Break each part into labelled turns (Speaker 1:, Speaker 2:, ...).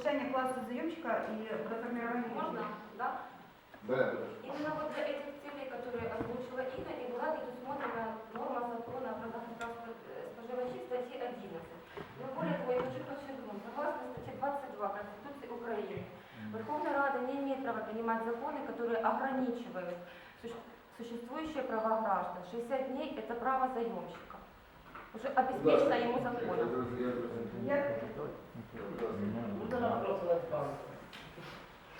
Speaker 1: повышение класса заемщика и до формирования
Speaker 2: Можно? Да?
Speaker 3: Да.
Speaker 2: Именно вот для этих целей, которые озвучила Инна, и была предусмотрена норма закона о правах и прав э, споживачей статьи 11. Но более того, я хочу подчеркнуть, согласно статье 22 Конституции Украины, Верховная Рада не имеет права принимать законы, которые ограничивают суще- существующие права граждан. 60 дней – это право заемщика. Уже обеспечено ему законом.
Speaker 1: Я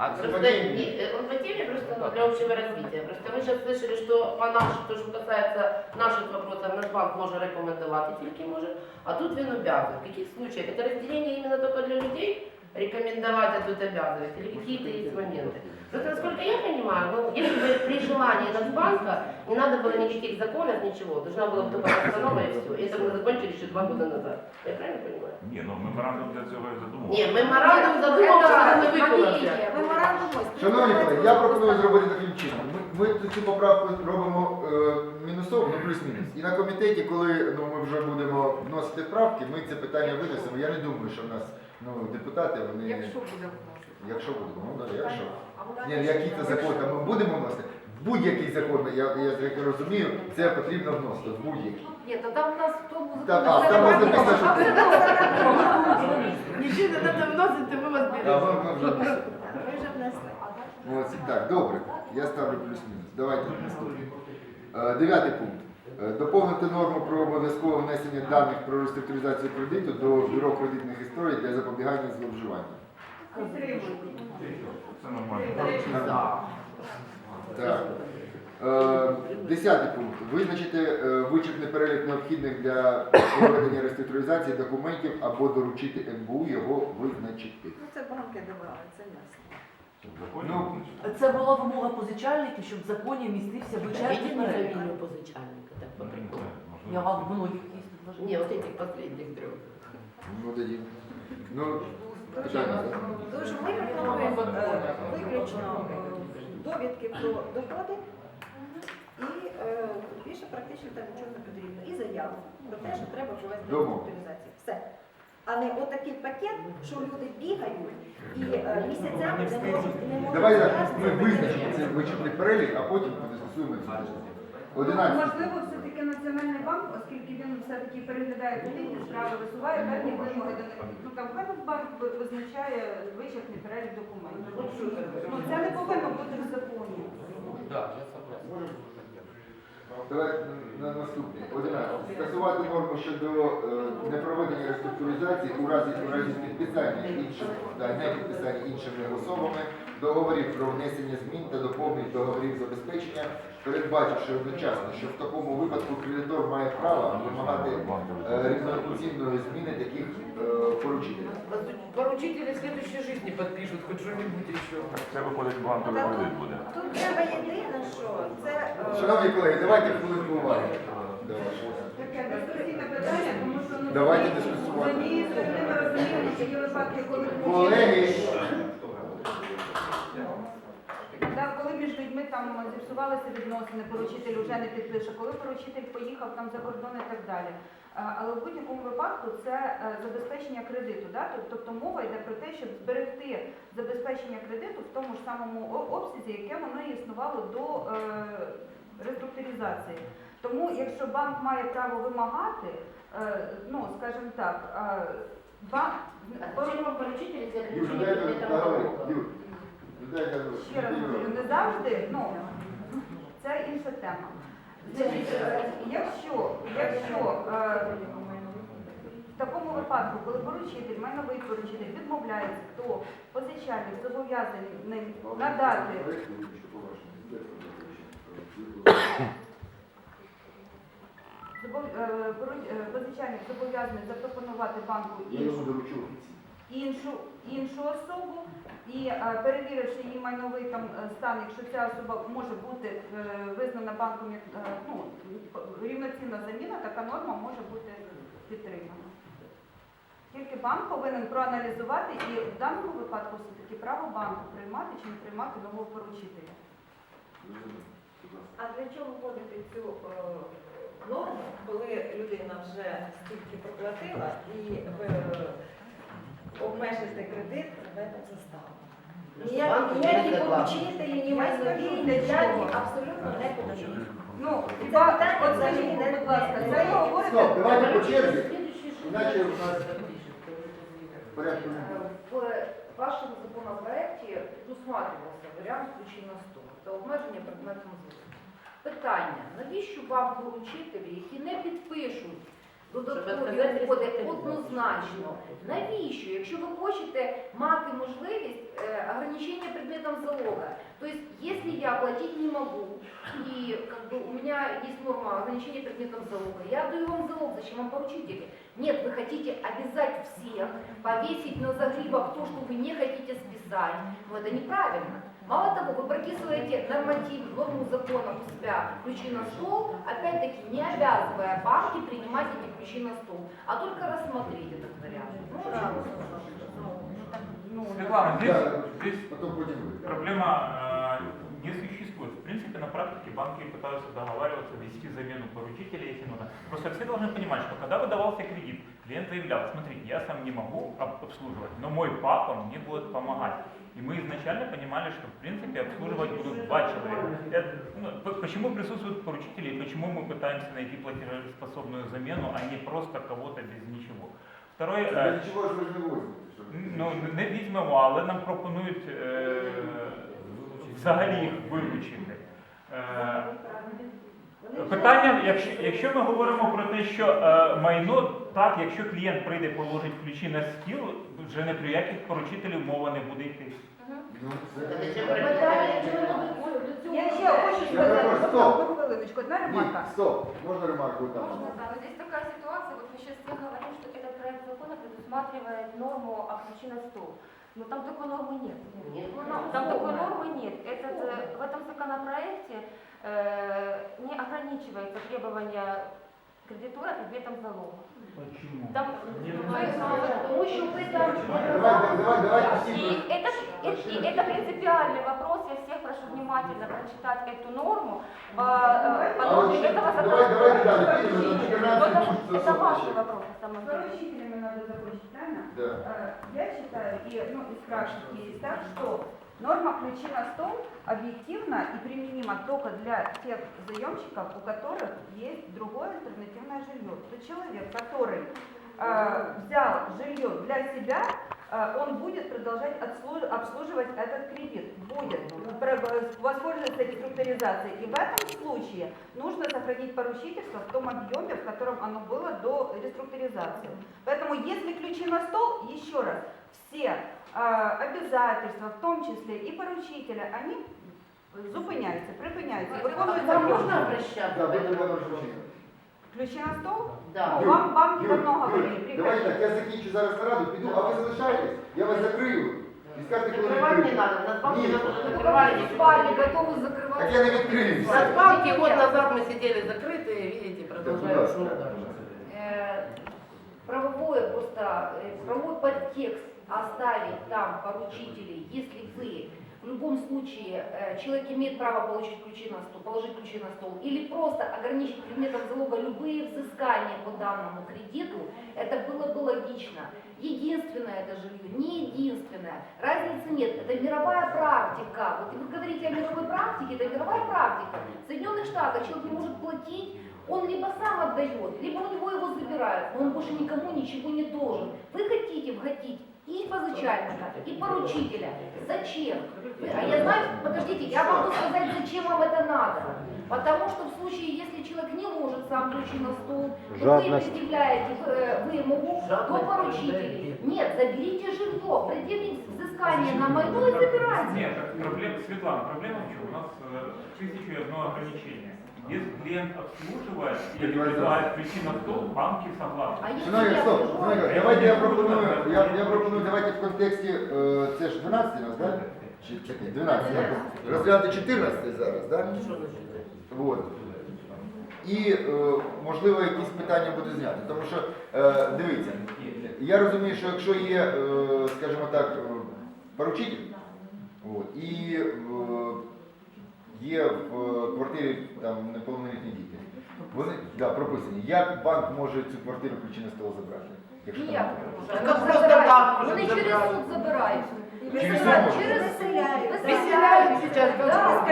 Speaker 4: А
Speaker 5: Просто не- э, он по теме просто для общего развития. Просто мы сейчас слышали, что по нашому, то, що касається наших вопросов, Нацбанк може рекомендувати, тільки може, а тут він обязан. В каких случаях? Это разделение именно только для людей рекомендовать, а тут обязывать? Или какие-то есть моменты? Просто, насколько я понимаю, ну, если бы при желании Нацбанка не надо было никаких законов, ничего, должна была бы только постанова и все. И это мы закончили еще два года назад. Я правильно понимаю?
Speaker 6: Ні, ну меморандум для цього і задумав.
Speaker 5: Ні, меморандум задумався, але не виконався.
Speaker 1: Меморандум ось.
Speaker 3: Шановні колеги, я пропоную зробити таким чином. Ми, ми цю поправку робимо е, мінусово, ну плюс-мінус. І на комітеті, коли ну, ми вже будемо вносити правки, ми це питання винесемо. Я не думаю, що в нас ну, депутати, вони.
Speaker 1: Якщо буде
Speaker 3: Якщо будемо, ну да, якщо. Ні, ну, який це закон ми будемо вносити. Будь-який закон, я, я як розумію, це потрібно вносити. Будь-який.
Speaker 2: У нас в
Speaker 3: Так, а, там ось написано, що це.
Speaker 5: Нічого не треба вносити, ми вас беремо.
Speaker 3: ми, ми вже внесли.
Speaker 1: Ми вже внесли.
Speaker 3: Ось, так, добре. Я ставлю плюс-мінус. Давайте наступний. Е, Дев'ятий пункт. Е, Доповнити норму про обов'язкове внесення даних про реструктуризацію кредиту до бюро кредитних історій для запобігання зловживання.
Speaker 6: Це нормально.
Speaker 3: Так. Е, Десятий пункт. Визначити е, вичерпний перелік необхідних для проведення реструктуризації документів або доручити НБУ його визначити.
Speaker 1: Ну, це банки давали, це ясно.
Speaker 3: Ну.
Speaker 7: Це була вимога позичальників, щоб в законі містився вичерпний перелік.
Speaker 5: позичальника, так по
Speaker 6: Ну,
Speaker 5: приколу.
Speaker 7: Я вам многих є предложення.
Speaker 5: Не, вот этих последних трех.
Speaker 3: Ну, тоді. Ну?
Speaker 8: Дуже ми пропонуємо виключно е, довідки про доходи. І е, більше практично там нічого не потрібно. І заяву про те, що треба провести
Speaker 3: Добре.
Speaker 8: Все. А не отакий пакет, що люди бігають і е, місяцями не можуть не можуть
Speaker 3: Давай так, ми визначимо цей вичерпний перелік, а потім подискусуємо. Цю
Speaker 1: все-таки Національний банк, оскільки він все-таки переглядає кредитні справи, висуває певні вимоги до них. Ну там банк визначає вичерпний перелік документів. Ну це не повинно бути в законі.
Speaker 3: Давай на наступне. 11. Скасувати норму щодо е, непроведення реструктуризації у разі у разі підписання іншими та не підписання іншими особами договорів про внесення змін та доповнень договорів забезпечення, передбачивши одночасно, що в такому випадку кредитор має право вимагати е, рівноцінної зміни таких е, поручителів.
Speaker 5: Поручители в следующей жизни подпишут хоть что-нибудь еще.
Speaker 6: Це виходить банковий кредит буде.
Speaker 8: Тут треба єдине, що це е,
Speaker 3: Шановні колеги, давайте хвилинку уваги. до.
Speaker 1: Таке дискусійне питання, тому що ну,
Speaker 3: Давайте
Speaker 1: з
Speaker 3: дискусувати.
Speaker 1: однієї сторони ми розуміємо, що є випадки, коли
Speaker 3: Колеги,
Speaker 1: Да, коли між людьми там зіпсувалися відносини, поручитель вже не підпише, коли поручитель поїхав там за кордон і так далі. Але в будь-якому випадку це е, забезпечення кредиту. Да? Тобто мова йде про те, щоб зберегти забезпечення кредиту в тому ж самому обсязі, яке воно і існувало до е, реструктуризації. Тому, якщо банк має право вимагати, е, ну скажімо так, е, банк
Speaker 5: налога?
Speaker 3: Юр, дайте
Speaker 1: Ще раз говорю, не завжди, ну це інша тема. Значить, якщо, якщо е, в такому випадку, коли поручитель, майновий поручитель відмовляється, то позичальник зобов'язаний надати е, е, позичальник зобов'язаний запропонувати банку іншу іншу, іншу особу і е, перевіривши її майновий там е, стан, якщо ця особа може бути е, визнана банком ну, рівноцінна заміна, така норма може бути підтримана. Тільки банк повинен проаналізувати і в даному випадку все-таки право банку приймати чи не приймати нового поручителя.
Speaker 8: А для чого вводити цю норму, коли людина вже стільки проплатила і обмежити кредит застави.
Speaker 5: Просто
Speaker 8: Ніякі ніякі поручителі, ні
Speaker 1: Я
Speaker 8: майнові, ні дяді абсолютно не потрібні.
Speaker 1: Ну,
Speaker 8: Це
Speaker 1: хіба,
Speaker 8: питання
Speaker 1: от
Speaker 8: взагалі
Speaker 1: скажіть,
Speaker 8: не-
Speaker 1: будь ласка,
Speaker 8: не-
Speaker 1: це ви говорите,
Speaker 3: Стоп, давайте по черзі. Іначе у нас порядку.
Speaker 4: В вашому законопроекті предусматривався варіант ключі на стол та обмеження предметом зв'язку. Питання, навіщо вам поручителі, які не підпишуть додаткові
Speaker 5: Щоб
Speaker 4: угоди
Speaker 5: відказати
Speaker 4: однозначно, навіщо, якщо ви хочете мати можливість е, ограничения предметом залога, то есть если я платить не могу, и как бы у меня есть норма ограничения предметом залога, я отдаю вам залог, зачем вам поручители? Нет, вы хотите обязать всех повесить на загривок то, что вы не хотите списать, но это неправильно. Мало того, вы прописываете норматив, норму закона у себя ключи на стол, опять-таки не обязывая банки принимать эти ключи на стол, а только рассмотреть этот вариант. Ну,
Speaker 1: ну,
Speaker 9: Светлана, здесь, здесь
Speaker 3: Потом
Speaker 9: проблема принципе, на практике банки пытаются договариваться, вести замену поручителя, если нужно. Просто все должны понимать, что когда выдавался кредит, клиент заявлял, смотрите, я сам не могу об- обслуживать, но мой папа мне будет помогать. И мы изначально понимали, что в принципе обслуживать будут два человека. Это, ну, почему присутствуют поручители и почему мы пытаемся найти платежеспособную замену, а не просто кого-то без ничего. Второй, э,
Speaker 3: Да Нічого ж ви ж не возьмете. щоб-
Speaker 9: Ну, не візьмемо, але нам пропонують е, взагалі їх вилучити. Е, питання, якщо, якщо ми говоримо про те, що е, майно, так, якщо клієнт прийде положить ключі на стіл, вже не про яких поручителів мова не буде йти.
Speaker 3: Ну,
Speaker 1: Я ще хочу сказати, одну хвилиночку, одна ремарка.
Speaker 3: стоп, можна ремарку там?
Speaker 2: Можно, да, но здесь такая ситуация, вот мы сейчас все говорим, что этот проект закона предусматривает норму о ключе на стол. Но там такой нормы нет.
Speaker 5: Нет.
Speaker 2: Ну, Там, там такой нормы нет. Этот, э, в этом законопроекте э, не ограничивается требование кредитора предметом залога.
Speaker 9: Почему?
Speaker 2: Там, тому що ви там
Speaker 3: Давай, давай, давай,
Speaker 2: И
Speaker 3: всі.
Speaker 2: это, и, и это принципиальный вопрос. Я всех прошу внимательно прочитать эту норму по, э, по
Speaker 3: А
Speaker 2: норме
Speaker 3: вот
Speaker 2: этого
Speaker 3: давай, давай,
Speaker 2: законопроекта.
Speaker 3: далі, Ірина, на 14
Speaker 2: Это,
Speaker 3: пункт
Speaker 2: это
Speaker 3: засунути
Speaker 2: ваши
Speaker 3: ще.
Speaker 2: вопросы, на самом
Speaker 1: С
Speaker 2: деле.
Speaker 1: поручителями надо закончить, правильно?
Speaker 3: Да.
Speaker 1: Э, Я считаю, и ну, из практики есть так, что норма ключи на стол объективна и применима только для тех заемщиков, у которых есть другое альтернативное жилье. То человек, который э, взял жилье для себя, э, он будет продолжать обслуживать этот кредит, будет воспользоваться реструктуризацией. И в этом случае нужно сохранить поручительство в том объеме, в котором оно было до реструктуризации. Поэтому если ключи на стол, еще раз, все обязательства, в том числе и поручителя, они зупиняются, припиняются,
Speaker 5: К
Speaker 1: виконуються
Speaker 5: вам можно
Speaker 1: можно.
Speaker 5: обращаться?
Speaker 3: Да,
Speaker 5: в
Speaker 3: будьте
Speaker 5: этом
Speaker 3: добрі,
Speaker 5: вопросе?
Speaker 3: Жужина.
Speaker 1: Ключи на стол?
Speaker 5: Да.
Speaker 1: Ну, вам банки
Speaker 3: Юль,
Speaker 1: давно
Speaker 3: Юль,
Speaker 1: говорили,
Speaker 3: Давай
Speaker 1: приходите.
Speaker 3: так, я закінчу зараз нараду, піду, а ви залишайтесь, я вас закрию. І скажете, коли
Speaker 5: Закрывать не
Speaker 3: відкрию.
Speaker 5: надо, нас банки
Speaker 3: Ні.
Speaker 5: нас уже
Speaker 2: Ну,
Speaker 5: закрывали.
Speaker 2: как в спальне готовы закрывать.
Speaker 3: Так я не відкрию.
Speaker 5: Нас банки год назад мы сидели закрытые, видите,
Speaker 3: Да,
Speaker 5: продолжают
Speaker 3: будь
Speaker 5: шум
Speaker 3: ласка.
Speaker 5: дальше.
Speaker 4: Э, правовое просто, э, правовой подтекст оставить там поручителей, если вы в любом случае э, человек имеет право получить ключи на стол, положить ключи на стол, или просто ограничить предметом залога любые взыскания по данному кредиту, это было бы логично. Единственное это жилье, не единственное. Разницы нет, это мировая практика. Вот вы говорите о мировой практике, это мировая практика. В Соединенных Штатах человек не может платить, он либо сам отдает, либо у него его забирают, но он больше никому ничего не должен. Вы хотите вгодить и позычальника, и поручителя. Зачем? Вы- А я знаю, подождите, я могу сказать, зачем вам это надо. Потому что в случае, если человек не ложит сам ключи на стол, то вы предъявляете э, вымогу до поручителей. Нет, заберите жилье, предъявите взыскание на майно и забирайте.
Speaker 9: Нет, проблема, Светлана, проблема в чем? У нас э, тысяча и одно ограничение. Если клиент обслуживает или предлагает ключи на стол, банки согласны.
Speaker 4: А если
Speaker 3: Шановні, стоп, шановні, давайте я пропоную, я, я пропоную, давайте в контексті, е, це ж 12 у нас? Чи чекай, 12, я розглянути 14 зараз, так? Вот. І, е, можливо, якісь питання буде зняти. Тому що, е, дивіться, я розумію, що якщо є, е, скажімо так, е, поручитель, от, і е, є в е, квартирі там неповнолітні діти, вони да, прописані. Як банк може цю квартиру ключі на стол забрати? Якщо
Speaker 4: Ніяк
Speaker 3: там...
Speaker 4: не може.
Speaker 5: Так
Speaker 4: Вони
Speaker 5: просто так
Speaker 4: через суд забирають.
Speaker 3: Через суд
Speaker 4: Через
Speaker 3: можуть.
Speaker 4: суд.
Speaker 5: Выселяют сейчас.
Speaker 4: Да.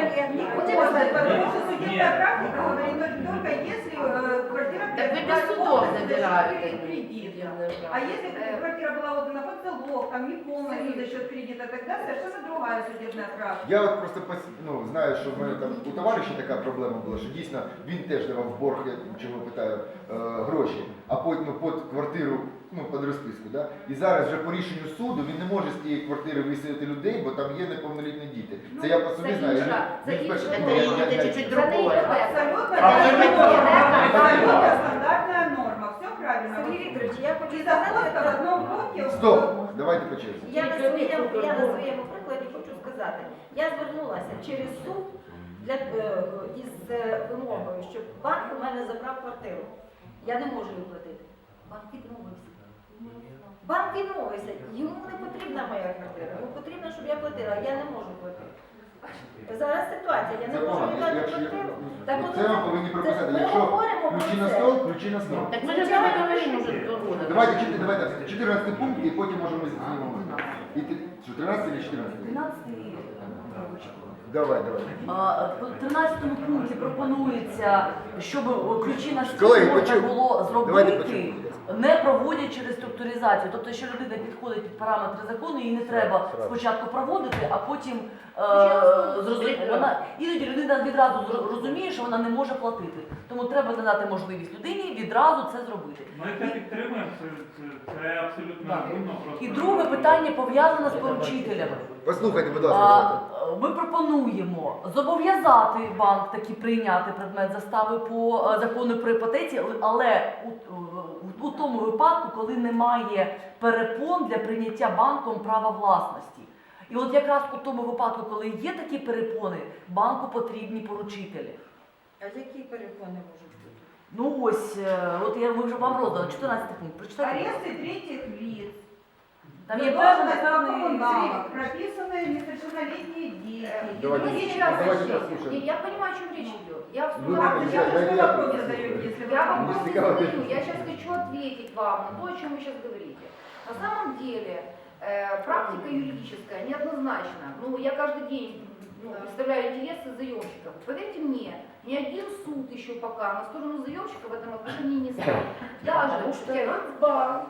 Speaker 1: Судебная практика говорит только если э, квартира
Speaker 5: Так вы без
Speaker 1: приобретает
Speaker 5: судов
Speaker 1: полностью
Speaker 5: забираете.
Speaker 1: за счет кредита. А если
Speaker 5: Э.
Speaker 1: квартира была отдана под залог, там не полностью за счет кредита, тогда совершенно другая судебная практика.
Speaker 3: Я от просто пос- ну, знаю, що в мене там у товариша така проблема була, що дійсно він теж давав в борг, я чого питаю, е, гроші, а потім ну, під квартиру, ну, під розписку. Да? І зараз вже по рішенню суду він не може з тієї квартири виселити людей, бо там є неповнолітні діти. Це я по собі
Speaker 4: це
Speaker 3: знаю.
Speaker 4: інша-
Speaker 3: Він
Speaker 4: це
Speaker 3: вперше-
Speaker 4: інша
Speaker 3: ну,
Speaker 5: тема.
Speaker 3: я- я-
Speaker 5: Це
Speaker 3: я-
Speaker 5: чуть-чуть другое.
Speaker 1: Абсолютно
Speaker 9: не
Speaker 1: стандартная норма. Все правильно.
Speaker 8: Сергій Вікторович, я хочу сказати,
Speaker 1: заходка в одном блоке.
Speaker 3: Стоп, давайте по черзі.
Speaker 8: Я на своєму, я на своєму прикладі хочу сказати, я звернулася через суд для, е, із е, вимогою, щоб банк у мене забрав квартиру. Я не можу її платити. Банк відмовився. Банк відмовився. Йому не потрібна моя квартира. Йому потрібно, щоб я платила, я не можу платити. Зараз ситуація, я не
Speaker 3: Це
Speaker 8: можу
Speaker 3: погано.
Speaker 8: віддати
Speaker 3: Якщо-
Speaker 8: квартиру. Так от
Speaker 3: Це вам повинні
Speaker 8: це-
Speaker 3: прописати.
Speaker 8: ми
Speaker 3: Якщо
Speaker 8: говоримо про
Speaker 3: ключі на
Speaker 8: це.
Speaker 3: стол, ключі на стол.
Speaker 5: Так мы же с вами говорим уже два.
Speaker 3: Давайте, чотири- давайте 14 пункт і потім можемо знімемо. І ти- що, 13 чи 14?
Speaker 7: 13
Speaker 3: Давай, давай.
Speaker 7: А, В 13 пункті пропонується, щоб ключі на стіл можна
Speaker 3: почув.
Speaker 7: було
Speaker 3: Давайте
Speaker 7: зробити,
Speaker 3: почуємо.
Speaker 7: Не проводячи реструктуризацію. Тобто, якщо людина підходить під параметри закону, її не треба спочатку проводити, а потім е, зрозуміти. Вона іноді людина відразу зро- розуміє, що вона не може платити. Тому треба надати можливість людині відразу це зробити.
Speaker 9: Ми це підтримуємо, це, це, це абсолютно
Speaker 7: Так.
Speaker 9: розумно. Просто
Speaker 7: І друге питання пов'язане з поручителями.
Speaker 3: Послухайте, будь ласка.
Speaker 7: Ми пропонуємо зобов'язати банк таки прийняти предмет застави по е, закону про іпотеці, але у, у, тому випадку, коли немає перепон для прийняття банком права власності. І от якраз у тому випадку, коли є такі перепони, банку потрібні поручителі.
Speaker 8: А які перепони можуть бути?
Speaker 7: Ну ось, е, от я вже вам роздала 14 пункт. Прочитайте. ласка.
Speaker 1: Аресты лиц.
Speaker 7: Там є певний
Speaker 1: по
Speaker 7: певний
Speaker 1: коммуналам, прописанные несовершеннолетние дети.
Speaker 3: Давайте,
Speaker 4: Мы сейчас
Speaker 3: давайте послушаем.
Speaker 4: Я, я понимаю, о чем речь идет. Я в
Speaker 3: Ну,
Speaker 4: я-
Speaker 3: да,
Speaker 1: Я
Speaker 3: Дайте
Speaker 1: что
Speaker 3: я
Speaker 1: вопрос
Speaker 3: отвечу.
Speaker 1: задаю, если вы...
Speaker 4: Я вам просто я сейчас хочу ответить вам на то, о чем вы сейчас говорите. На самом деле, э, практика юридическая неоднозначна. Ну, я каждый день ну, представляю интересы заемщиков. Поверьте мне, ни один суд еще пока на сторону заемщика в этом отношении не стал. Даже Банк, по-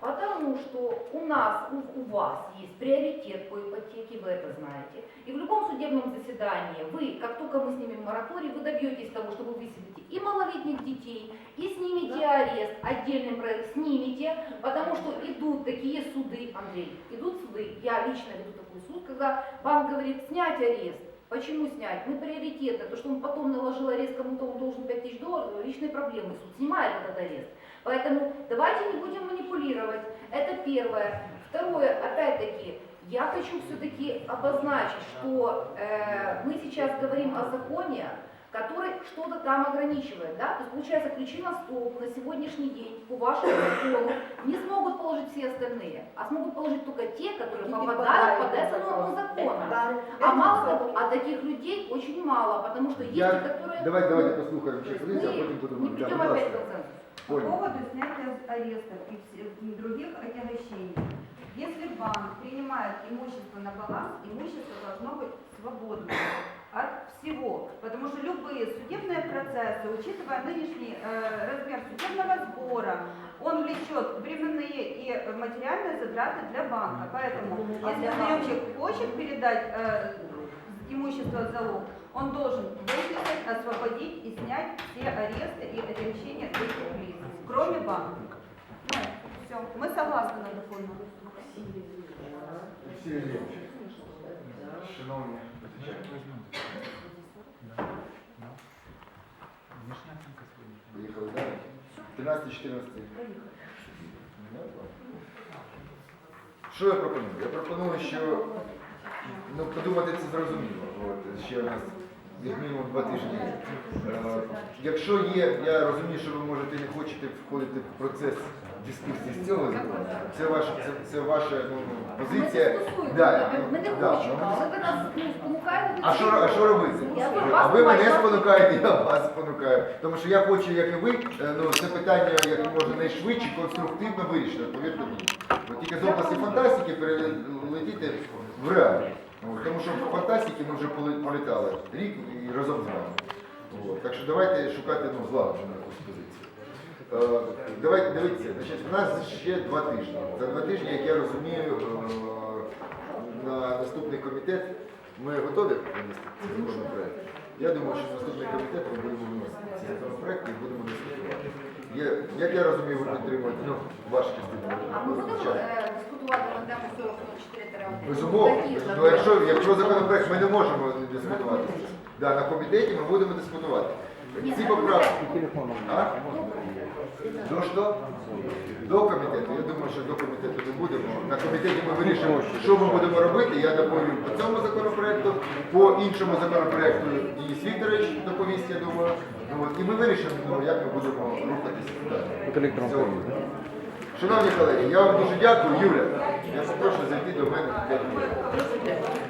Speaker 4: потому что у нас, у, у вас есть приоритет по ипотеке, вы это знаете. И в любом судебном заседании вы, как только мы снимем мораторий, вы добьетесь того, что вы выселите и малолетних детей, и снимете арест, отдельный проект снимете, потому что идут такие суды, Андрей, идут суды, я лично веду такой суд, когда банк говорит снять арест. Почему снять? Мы приоритетно, то, что он потом наложил арест, кому-то он должен 5 тысяч долларов, личные проблемы, суд снимает этот арест. Поэтому давайте не будем манипулировать. Это первое. Второе, опять-таки, я хочу все-таки обозначить, что э, мы сейчас говорим о законе, который что-то там ограничивает, да? То есть получается ключи на стол на сегодняшний день по вашему закону не смогут положить все остальные, а смогут положить только те, которые
Speaker 8: Які
Speaker 4: попадают под
Speaker 8: підпадають
Speaker 4: эту
Speaker 8: під
Speaker 4: норму
Speaker 8: закон.
Speaker 4: закона.
Speaker 8: Да.
Speaker 4: А мало того, а таких людей очень мало, потому что есть
Speaker 3: Я-
Speaker 4: те, которые...
Speaker 3: Давайте, давайте послухаємо ще
Speaker 4: Мы
Speaker 3: позицію, а потім будемо.
Speaker 4: не
Speaker 3: Да,
Speaker 4: придем
Speaker 3: будь
Speaker 4: опять
Speaker 3: ласка.
Speaker 4: к консенсусу.
Speaker 1: По
Speaker 3: Понял.
Speaker 1: поводу снятия арестов и вс- других отягощений. Если банк принимает имущество на баланс, имущество должно быть свободным от всего. Потому что любые судебные процессы, учитывая нынешний э, размер судебного сбора, он влечет временные и э, материальные затраты для банка. Поэтому, если заемщик хочет передать э, имущество в залог, он должен выписать, освободить и снять все аресты и отягощения этих лиц, кроме банка. Ну, все, мы согласны на законно.
Speaker 3: Олексій Юрійович, Шановні, поїхали далі. 13-14. Що я пропоную? Я пропоную, що ну, подумати це зрозуміло. От, ще у нас як мінімум два тижні. Е, якщо є, я розумію, що ви можете не хочете входити в процес дискусії з цього закону. Це ваша, це, це ваша ну,
Speaker 4: Ми
Speaker 3: позиція. Да,
Speaker 4: ми- ми не
Speaker 3: да,
Speaker 4: хочемо,
Speaker 3: ну,
Speaker 4: але ви нас ну.
Speaker 3: А що, а що робити? А ви мене спонукаєте, я вас спонукаю. Тому що я хочу, як і ви, е, ну, це питання як можна найшвидше, конструктивно вирішити, повірте мені. От тільки з області фантастики перелетіти в реальність. Тому що в фантастики ми вже політали рік і разом з вами. Так що давайте шукати ну, злагоджену якусь позицію. Е, Давайте дивіться, значить, у нас ще два тижні. За два тижні, як я розумію, е, на наступний комітет ми готові винести цей законопроект. Я думаю, що наступний комітет ми будемо виносити ці законопроекти і будемо дискутувати. Є, як я розумію, ви підтримуєте ну, вашу частину.
Speaker 4: А ми будемо е, дискутувати на тему 44
Speaker 3: Безумовно. Ну, якщо, якщо законопроект ми не можемо не дискутувати. Да, на комітеті ми будемо дискутувати. Ці поправки. А? До що? До комітету. Я думаю, що до комітету не будемо. На комітеті ми вирішимо, що ми будемо робити. Я доповім по цьому законопроекту, по іншому законопроекту Денис Вікторович доповість, я думаю. І ми вирішимо, ну, як ми будемо рухатися. Шановні колеги, я вам дуже дякую. Юля, я попрошу зайти до мене.